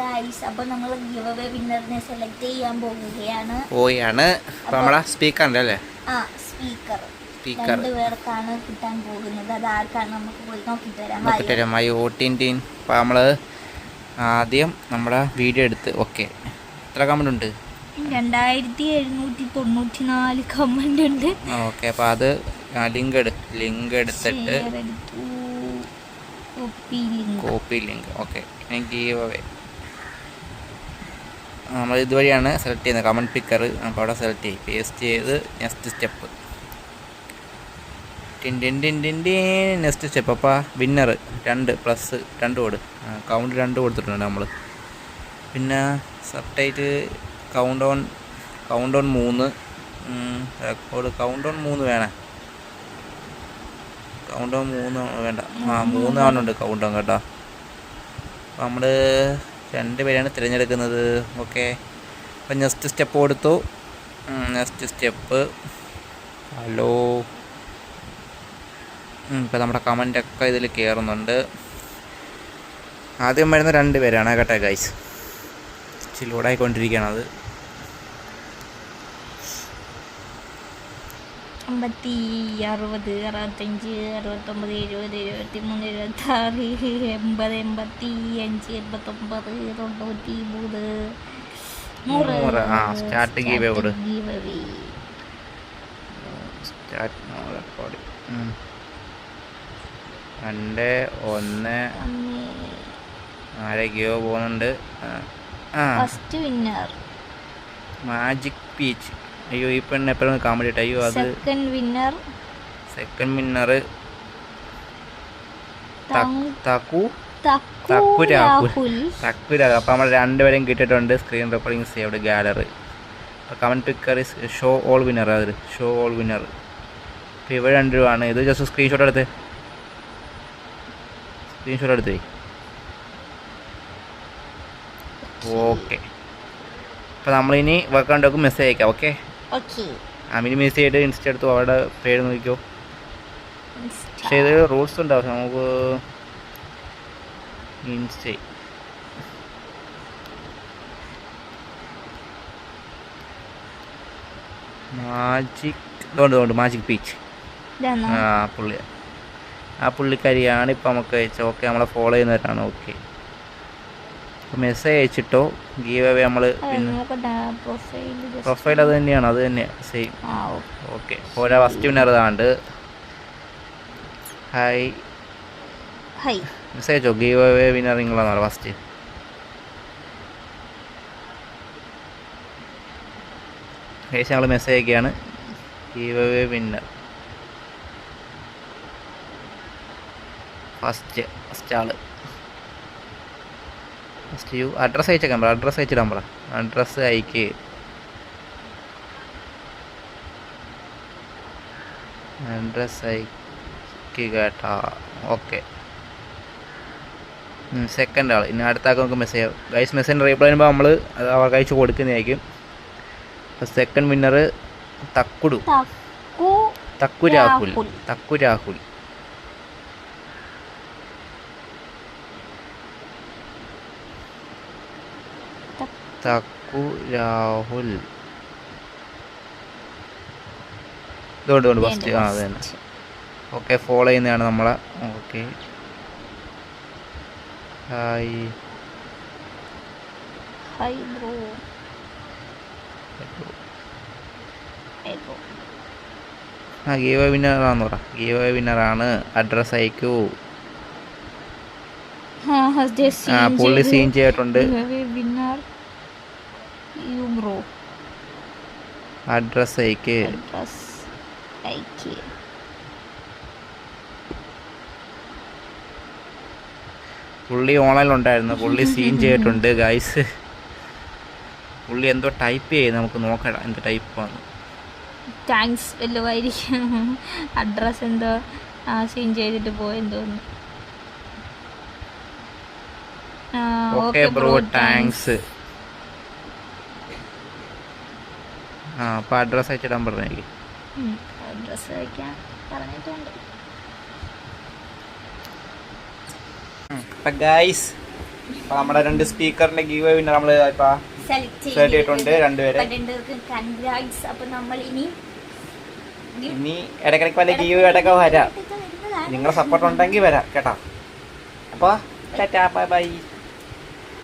Guys അപ്പോൾ നമ്മൾ give away വിന്നറിനെ select ചെയ്യാൻ പോകുകയാണ് പോയാണ് അപ്പോൾ നമ്മളെ സ്പീക്കർ ഉണ്ട് അല്ലേ? ആ സ്പീക്കർ സ്പീക്കർ രണ്ടു പേർക്കാണ് കിട്ടാൻ പോകുന്നത്. അത് ആർക്കാണ്? നമുക്ക് പോയി വരാം വരാം അപ്പോൾ നമ്മൾ ആദ്യം നമ്മുടെ വീഡിയോ എടുത്ത് ഓക്കെ എത്ര കമന്റ് ഉണ്ട്? രണ്ടായിരത്തി എഴുന്നൂറ്റി തൊണ്ണൂറ്റി നാല് കമന്റ് ഉണ്ട് ഓക്കെ അപ്പോൾ അത് ലിങ്ക് എടു ലിങ്ക് എടുത്തിട്ട് copy link copy link okay give away നമ്മൾ ഇതുവഴിയാണ് സെലക്ട് ചെയ്യുന്നത്. കമന്റ് പിക്കർ അപ്പോൾ അവിടെ സെലക്ട് ചെയ്യും. പേസ്റ്റ് ചെയ്ത് നെക്സ്റ്റ് സ്റ്റെപ്പ് നെക്സ്റ്റ് സ്റ്റെപ്പ് അപ്പോൾ വിന്നർ രണ്ട് പ്ലസ് രണ്ട് കൊടു. കൗണ്ട് രണ്ട് കൊടുത്തിട്ടുണ്ട് നമ്മൾ പിന്നെ സബ്ടൈറ്റ് കൗണ്ട് ഓൺ കൗണ്ട് ഓൺ മൂന്ന്. റെക്കോർഡ് കൗണ്ട് ഓൺ മൂന്ന് വേണേ. കൗണ്ട് ഓൺ മൂന്ന് വേണ്ട. ആ മൂന്ന് ആണുണ്ട് കൗണ്ട് ഓൺ കേട്ടോ. അപ്പോൾ നമ്മൾ രണ്ട് പേരാണ് തിരഞ്ഞെടുക്കുന്നത്. ഓക്കെ അപ്പം നെക്സ്റ്റ് സ്റ്റെപ്പ് കൊടുത്തു. നെക്സ്റ്റ് സ്റ്റെപ്പ് ഹലോ ഇപ്പം നമ്മുടെ കമന്റൊക്കെ ഇതിൽ കയറുന്നുണ്ട് ആദ്യം വരുന്ന രണ്ട് പേരാണ് കേട്ടോ ഗൈസ് ചിലൂടായിക്കൊണ്ടിരിക്കുകയാണ് അത്. അമ്പത്തി അറുപത് അറുപത്തഞ്ച് അറുപത്തൊമ്പത് എഴുപത് എഴുപത്തി മൂന്ന് എഴുപത്താറ് എൺപത് എൺപത്തി അഞ്ച് എൺപത്തൊമ്പത് തൊണ്ണൂറ്റി മൂന്ന്. നൂറ്. Start give away. സ്റ്റാർട്ട് രണ്ട് ഒന്ന്. ആരൊക്കെയോ പോകുന്നുണ്ട്? ഫസ്റ്റ് വിന്നർ മാജിക് പീച്ച് അയ്യോ ഈ പെണ്ണ് എപ്പോഴും കാമഡി അയ്യോ അത് സെക്കൻഡ് വിന്നർ സെക്കൻഡ് വിന്നർ തക്കു തക്കു രാഹുൽ. തക്കു രാഹുൽ. അപ്പോൾ നമ്മൾ രണ്ടുപേരും കിട്ടിയിട്ടുണ്ട് സ്ക്രീൻ റെക്കോർഡിംഗ് സേവ്ഡ് ഗാലറി അപ്പോൾ comment picker is show all winner അതിൽ ഷോ ഓൾ വിന്നർ അപ്പോൾ ഇവിടെ രണ്ട് രൂപയാണ് ഇത് ജസ്റ്റ് സ്ക്രീൻഷോട്ട് എടുത്ത്. സ്ക്രീൻഷോട്ട് എടുത്തേ. ഓക്കെ അപ്പോൾ നമ്മളിനി വർക്ക് വർക്കൗണ്ടൊക്കെ മെസ്സേജ് അയക്കാം ഓക്കെ അമിനി മെസ്സേജ് ആയിട്ട് ഇൻസ്റ്റ എടുത്തു അവിടെ പേര് നോക്കിക്കോ. പക്ഷേ ഇത് റൂൾസ് ഉണ്ടാവും നമുക്ക് ഇൻസ്റ്റ. മാജിക്. ഇതുകൊണ്ട് ഇതുകൊണ്ട് മാജിക് പീച്ച്. ആ പുള്ളി. ആ പുള്ളിക്കാരിയാണ് ഇപ്പം നമുക്ക് അയച്ചത്. ഓക്കെ നമ്മളെ ഫോളോ ചെയ്യുന്നവരാണ്. ഓക്കെ. മെസ്സേജ് അയച്ചിട്ടോ? ഗീവ് അവേ നമ്മൾ പിന്നെ പ്രൊഫൈൽ അത് തന്നെയാണ് അത് തന്നെയാണ് സെയിം ഓക്കെ ഓരോ ഫസ്റ്റ് വിന്നർ ഇതാണ്ട്. ഹായ് മെസ്സേജ് അയച്ചോ? ഗീവ് അവേ വിന്നർ നിങ്ങളാണോ ഫസ്റ്റ് ഏകദേശം ഞങ്ങൾ മെസ്സേജ് അയക്കുകയാണ് give away winner first first all. First you address അയച്ചേക്കാൻ പറ അഡ്രസ്സ് അയച്ചിടാൻ പറ അഡ്രസ്സ് അയക്ക്. അഡ്രസ്സ് അയക്ക് കേട്ടാ. ഓക്കെ സെക്കൻഡ് ആൾ ഇനി അടുത്ത ആൾക്ക് നമുക്ക് മെസ്സേജ് ഗൈസ് മെസ്സേജ് റീപ്ലൈ ചെയ്യുമ്പോൾ നമ്മൾ അത് അവർക്ക് അയച്ചു കൊടുക്കുന്നതായിരിക്കും. സെക്കൻഡ് വിന്നർ തക്കുടു. തക്കു രാഹുൽ. തക്കു രാഹുൽ. തക്കു രാഹുൽ. ഇതുകൊണ്ട് കൊണ്ട് ഫസ്റ്റ് ആ അത് തന്നെ ഓക്കെ ഫോളോ ചെയ്യുന്നതാണ് നമ്മളെ. ഓക്കെ ഹായ് ഹായ് ബ്രോ ആ ഗീവ് വിന്നറാന്ന് പറ. ഗീവ് വിന്നറാണ് അഡ്രസ് അയക്കൂ. ആ പുള്ളി സീൻ ചെയ്തിട്ടുണ്ട്. Winner bro. അഡ്രസ് അയക്ക്. അഡ്രസ് അയക്ക്. പുള്ളി പുള്ളി സീൻ ചെയ്തിട്ടുണ്ട് ഗൈസ് പുള്ളി എന്തോ ടൈപ്പ് ചെയ്ത് നമുക്ക് നോക്കണം എന്ത് ടൈപ്പാണ് താങ്ക്സ് വല്ലതായിരിക്കും അഡ്രസ് എന്തോ സീൻ ചെയ്തിട്ട് പോയെന്ന് തോന്നുന്നു ഓക്കെ ബ്രോ താങ്ക്സ് ആ അപ്പോൾ അഡ്രസ്സ് അയച്ചിടാൻ പറഞ്ഞേക്ക്. അഡ്രസ് അയക്കാൻ പറഞ്ഞിട്ടുണ്ട്. അപ്പം ഗൈസ് അപ്പോൾ നമ്മുടെ രണ്ട് സ്പീക്കറിന്റെ ഗീവ് വിന്നർ നമ്മൾ ഇപ്പോൾ സെലക്ട് ചെയ്തിട്ടുണ്ട് രണ്ടുപേരെ. കൺഗ്രാറ്റ്സ് അപ്പൊ നമ്മൾ ഇനി ഇനി ഇടയ്ക്കിടയ്ക്ക് വല്ല ഗീവ് ഇടയ്ക്ക് വരാം. നിങ്ങളുടെ സപ്പോർട്ട് ഉണ്ടെങ്കിൽ വരാം കേട്ടോ. അപ്പോൾ ടാറ്റാ ബൈ ബൈ